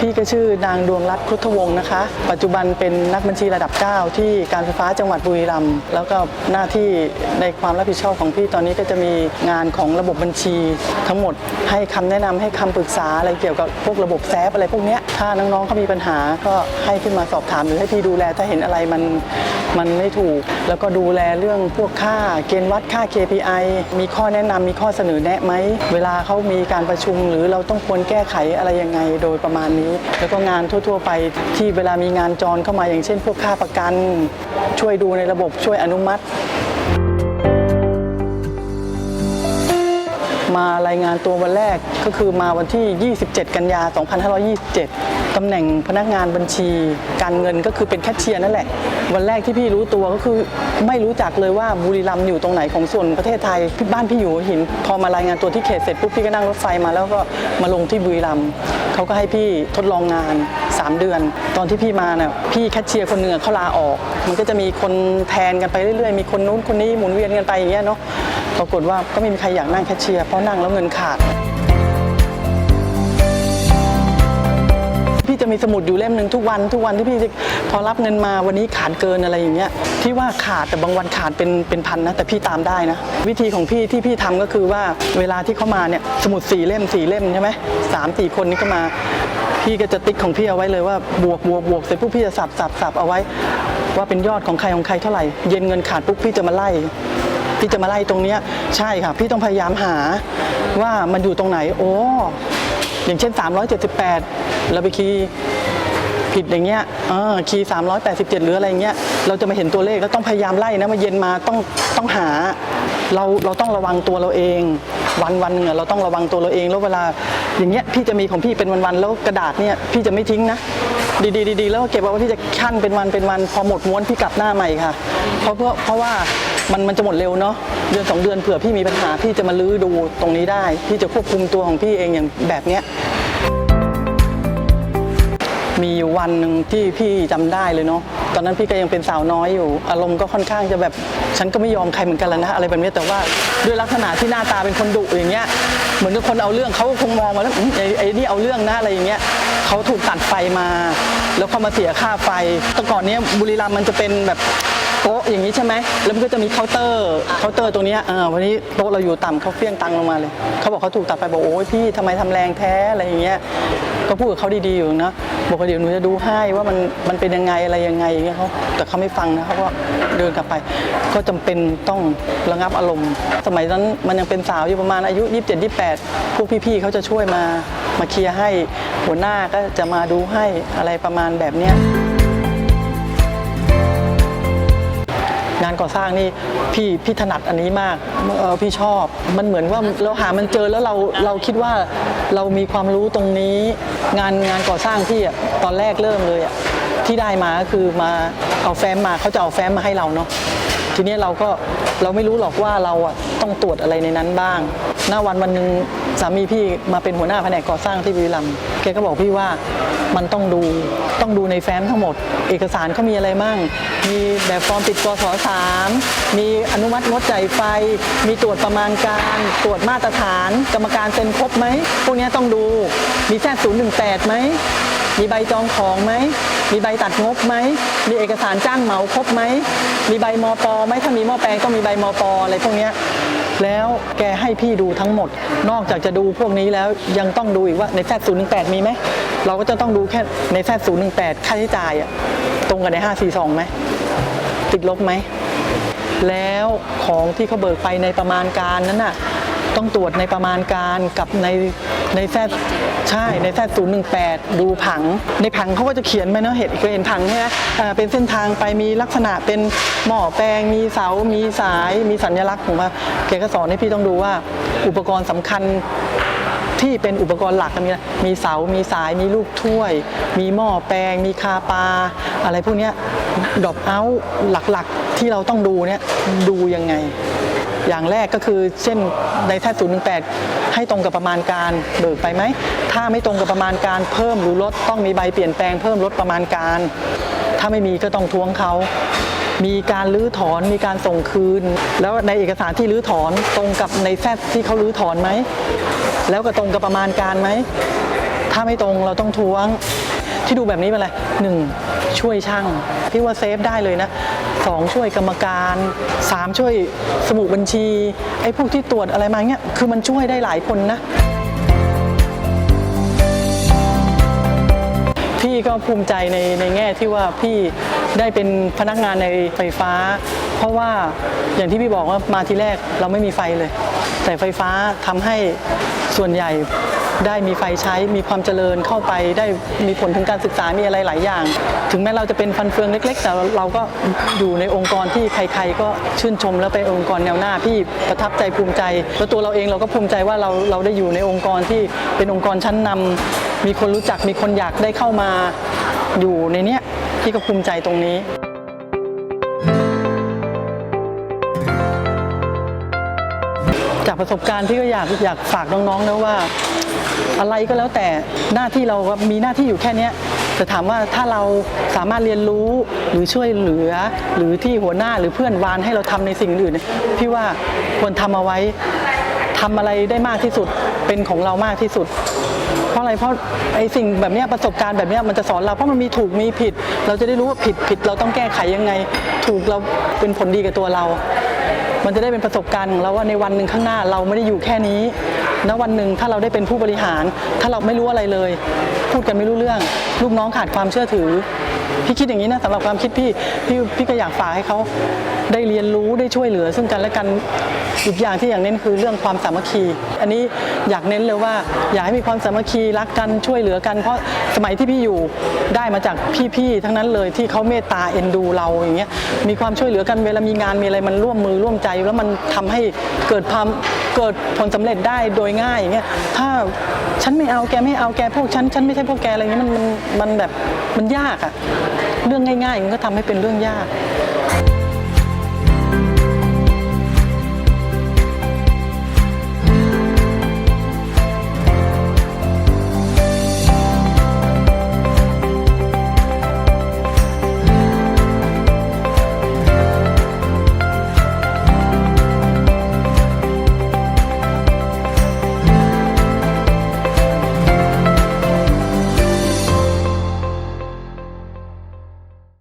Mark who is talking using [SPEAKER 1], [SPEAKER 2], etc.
[SPEAKER 1] พี่ก็ชื่อนางดวงรัตน์ครุฑวงศ์นะคะ ปัจจุบันเป็นนักบัญชีระดับ 9 ที่การไฟฟ้าจังหวัดบุรีรัมย์แล้วก็หน้าที่ในความรับผิดชอบของพี่ตอนนี้ก็จะมีงานของระบบบัญชี ทั้งหมดให้คำแนะนำให้คำปรึกษาอะไรเกี่ยวกับพวกระบบแซฟอะไรพวกนี้ถ้าน้องๆเขามีปัญหาก็ให้ขึ้นมาสอบถามหรือให้พี่ดูแลถ้าเห็นอะไรมันมันไม่ถูก แล้วก็ดูแลเรื่องพวกค่าเกณฑ์วัดค่า KPI มีข้อแนะนำมีข้อเสนอแนะไหมเวลาเขามีการประชุมหรือเราต้องควรแก้ไขอะไรยังไงโดยประมาณนี้แล้วก็งานทั่ว ๆ ไปที่เวลามีงานจรเข้ามาอย่างเช่น พวกค่าประกัน ช่วยดูในระบบช่วยอนุมัติ มารายงานตัววันแรกก็คือมาวันที่ 27 กันยา 2527 ตำแหน่งพนักงานบัญชี การเงินก็คือเป็นแคชเชียร์นั่นแหละ วันแรกที่พี่รู้ตัวก็คือไม่รู้จักเลยว่าบุรีรัมย์อยู่ตรงไหนของส่วนประเทศไทยพี่บ้านพี่อยู่หิน พอมารายงานตัวที่เขตเสร็จปุ๊บพี่ก็นั่งรถไฟมาแล้วก็มาลงที่บุรีรัมย์เขาก็ให้พี่ทดลองงาน 3 เดือน ตอนที่พี่มาน่ะพี่แคชเชียร์คนหนึ่งเขาลาออก มันก็จะมีคนแทนกันไปเรื่อยๆ มีคนนู้นคนนี้หมุนเวียนกันไปอย่างเงี้ยเนาะ ปรากฏว่าก็ไม่มีใครอยากนั่งแคชเชียร์เพราะนั่งแล้วเงินขาด พี่จะมีสมุดอยู่เล่มหนึ่งทุกวัน ทุกวันที่พี่จะพอรับเงินมาวันนี้ขาดเกินอะไรอย่างเงี้ยพี่ว่าขาดแต่บางวันขาดเป็นเป็นพันนะแต่พี่ตามได้นะ วิธีของพี่ที่พี่ทำก็คือว่าเวลาที่เขามาเนี่ยสมุดสี่เล่มสี่เล่มใช่ไหมสามสี่คนนี้ก็มาพี่ก็จะติ๊กของพี่เอาไว้เลยว่าบวกบวกบวกเสร็จปุ๊บพี่จะสับสับสับเอาไว้ ว่าเป็นยอดของใครของใครเท่าไหร่ เย็นเงินขาดปุ๊บพี่จะมาไล่ พี่จะมาไล่ตรงเนี้ยใช่ค่ะ พี่ต้องพยายามหาว่ามันอยู่ตรงไหน โอ้อย่างเช่น 378 เราไปคีย์ผิดอย่างเงี้ยเออคีย์387 หรืออะไรเงี้ย เราจะมาเห็นตัวเลขแล้วต้องพยายามไล่นะมาเย็นมาต้องต้องหา เราเราต้องระวังตัวเราเอง วันวันหนึ่งเราต้องระวังตัวเราเอง แล้วเวลาอย่างเงี้ยพี่จะมีของพี่เป็นวันๆแล้วกระดาษเนี่ยพี่จะไม่ทิ้งนะดีๆดีๆแล้วเก็บเอาไว้พี่จะขั้นเป็นวันเป็นวันพอหมดม้วนพี่กลับหน้าใหม่ค่ะ เพราะเพราะเพราะว่า มันมันจะหมดเร็วเนาะเดือนสองเดือนเผื่อพี่มีปัญหาพี่จะมาลื้อดูตรงนี้ได้ พี่จะควบคุมตัวของพี่เองอย่างแบบเนี้ยมีอยู่วันหนึ่งที่พี่จำได้เลยเนาะตอนนั้นพี่ก็ยังเป็นสาวน้อยอยู่ อารมณ์ก็ค่อนข้างจะแบบ ฉันก็ไม่ยอมใครเหมือนกันแล้วนะอะไรแบบนี้แต่ว่าด้วยลักษณะที่หน้าตาเป็นคนดุอย่างเงี้ยเหมือนกับคนเอาเรื่องเขาคงมองมาแล้วไอ้ไอ้นี่เอาเรื่องนะอะไรอย่างเงี้ยเขาถูกตัดไฟมา แล้วเขามาเสียค่าไฟแต่ก่อนเนี้ยบุรีรัมย์มันจะเป็นแบบ โต๊ะอย่างนี้ใช่ไหมแล้วมันก็จะมีเคาน์เตอร์เคาน์เตอร์ตรงเนี้ยเออวันนี้โต๊ะเราอยู่ต่ำเขาเฟี้ยงตังค์ลงมาเลยเขาบอกเขาถูกตัดไปบอกโอ้ยพี่ทำไมทำแรงแท้อะไรอย่างเงี้ยก็พูดกับเขาดีๆอยู่นะบอกว่าเดี๋ยวหนูจะดูให้ว่ามันมันเป็นยังไงอะไรยังไงอย่างเงี้ยเขาแต่เขาไม่ฟังนะเขาก็เดินกลับไป ก็จำเป็นต้องระงับอารมณ์ สมัยนั้นมันยังเป็นสาวอยู่ประมาณอายุ 27 28พวกพี่ๆเขาจะช่วยมามาเคลียร์ให้หัวหน้าก็จะมาดูให้อะไรประมาณแบบเนี้ย งานก่อสร้างนี่พี่พี่ถนัดอันนี้มากเออพี่ชอบ มันเหมือนว่าเราหามันเจอแล้วเราเราคิดว่าเรามีความรู้ตรงนี้ งานงานก่อสร้างที่อะตอนแรกเริ่มเลยอะที่ได้มาก็คือมาเอาแฟ้มมาเขาจะเอาแฟ้มมาให้เราเนาะทีนี้เราก็เราไม่รู้หรอกว่าเราอะต้องตรวจอะไรในนั้นบ้าง หน้าวันวันหนึ่ง สามีพี่มาเป็นหัวหน้าแผนกก่อสร้างที่บุรีรัมย์แกก็บอกพี่ว่ามันต้องดูต้องดูในแฟ้มทั้งหมด เอกสารเขามีอะไรมั่ง มีแบบฟอร์มติดกสสามมีอนุมัติงดจ่ายไฟ มีตรวจประมาณการ ตรวจมาตรฐาน กรรมการเซ็นครบไหมพวกนี้ต้องดูมีแทศูนย์หนึ่งแปดไหมมีใบจองของไหม มีใบตัดงบไหม มีเอกสารจ้างเหมาครบไหม มีใบมอปไหมถ้ามีมอแปลงต้องมีใบมอปอะไรพวกนี้ แล้วแกให้พี่ดูทั้งหมด นอกจากจะดูพวกนี้แล้วยังต้องดูอีกว่าในแฟศูนย์หนึ่งแปดมีไหม เราก็จะต้องดูแค่ในแฟศูนย์หนึ่งแปดค่าใช้จ่ายอะตรงกับในห้าสี่สองไหม ติดลบไหม แล้วของที่เขาเบิกไปในประมาณการนั้นน่ะ ต้องตรวจในประมาณการกับในในแฟดใช่ในแฟดศูนย์หนึ่งแปดดูผัง ในผังเขาก็จะเขียนไปเนาะเห็นเคยเห็นผังใช่ไหมเป็นเส้นทางไปมีลักษณะเป็นหม้อแปลงมีเสา มีสาย มีสัญลักษณ์ของว่าแกก็สอนให้พี่ต้องดูว่าอุปกรณ์สำคัญที่เป็นอุปกรณ์หลักก็มีนะมีเสา มีสาย มีลูกถ้วย มีหม้อแปลง มีคาปา อะไรพวกนี้ดอกเอาหลักๆที่เราต้องดูเนี่ยดูยังไง อย่างแรกก็คือเช่นในแท้ศูนย์หนึ่งแปดให้ตรงกับประมาณการเบิกไปไหม ถ้าไม่ตรงกับประมาณการเพิ่มหรือลดต้องมีใบเปลี่ยนแปลงเพิ่มลดประมาณการ ถ้าไม่มีก็ต้องทวงเขามีการรื้อถอนมีการส่งคืน แล้วในเอกสารที่รื้อถอนตรงกับในแฟดที่เขารื้อถอนไหม แล้วก็ตรงกับประมาณการไหม ถ้าไม่ตรงเราต้องทวงที่ดูแบบนี้เป็นอะไรหนึ่งช่วยช่างพี่ว่าเซฟได้เลยนะ สองช่วยกรรมการสามช่วยสมุดบัญชี ไอ้พวกที่ตรวจอะไรมาเงี้ยคือมันช่วยได้หลายคนนะพี่ก็ภูมิใจในในแง่ที่ว่าพี่ได้เป็นพนักงานในไฟฟ้า เพราะว่าอย่างที่พี่บอกว่ามาทีแรกเราไม่มีไฟเลย แต่ไฟฟ้าทำให้ส่วนใหญ่ ได้มีไฟใช้มีความเจริญเข้าไป ได้มีผลทางการศึกษามีอะไรหลายอย่าง ถึงแม้เราจะเป็นฟันเฟืองเล็ก ๆ แต่เราก็อยู่ในองค์กรที่ใคร ๆ ก็ชื่นชมแล้วเป็นองค์กรแนวหน้าพี่ประทับใจภูมิใจแล้วตัวเราเองเราก็ภูมิใจว่าเราเราได้อยู่ในองค์กรที่เป็นองค์กรชั้นนำมีคนรู้จักมีคนอยากได้เข้ามาอยู่ในเนี้ยพี่ก็ภูมิใจตรงนี้จากประสบการณ์ที่ก็อยากอยากฝากน้องๆนะว่า อะไรก็แล้วแต่หน้าที่เรามีหน้าที่อยู่แค่นี้ยแต่ถามว่าถ้าเราสามารถเรียนรู้หรือช่วยเหลือ หรือที่หัวหน้าหรือเพื่อนวานให้เราทำในสิ่งอื่นพี่ว่าควรทำเอาไว้ทำอะไรได้มากที่สุดเป็นของเรามากที่สุด เพราะอะไรเพราะไอ้สิ่งแบบนี้ประสบการณ์แบบนี้มันจะสอนเราเพราะมันมีถูกมีผิด เราจะได้รู้ว่าผิดผิดเราต้องแก้ไขยังไง ถูกเราเป็นผลดีกับตัวเรา มันจะได้เป็นประสบการณ์ของเราว่าในวันหนึ่งข้างหน้าเราไม่ได้อยู่แค่นี้ ณวันหนึ่งถ้าเราได้เป็นผู้บริหาร ถ้าเราไม่รู้อะไรเลย พูดกันไม่รู้เรื่อง ลูกน้องขาดความเชื่อถือ พี่คิดอย่างนี้นะสำหรับความคิดพี่พี่พี่ก็อยากฝากให้เขาได้เรียนรู้ได้ช่วยเหลือ ซึ่งกันและกันอีกอย่างที่อยางเน้นคือเรื่องความสามัคคี อันนี้อยากเน้นเลยว่า อยากให้มีความสามัคคีรักกันช่วยเหลือกัน เพราะสมัยที่พี่อยู่ได้มาจากพี่ๆทั้งนั้นเลยที่เขาเมตตาเอ็นดูเราอย่างเงี้ยมีความช่วยเหลือกันเวลามีงานมีอะไรมันร่วมมือร่วมใจ แล้วมันทำให้เกิดความเกิดผลสำเร็จได้โดยง่ายอย่างเงี้ยถ้าฉันไม่เอาแกไม่เอาแกพวกฉันฉันไม่ใช่พวกแกอะไรเงี้ยมันมันมันแบบมันยากอะ เรื่องง่ายๆ มันก็ทำให้เป็นเรื่องยาก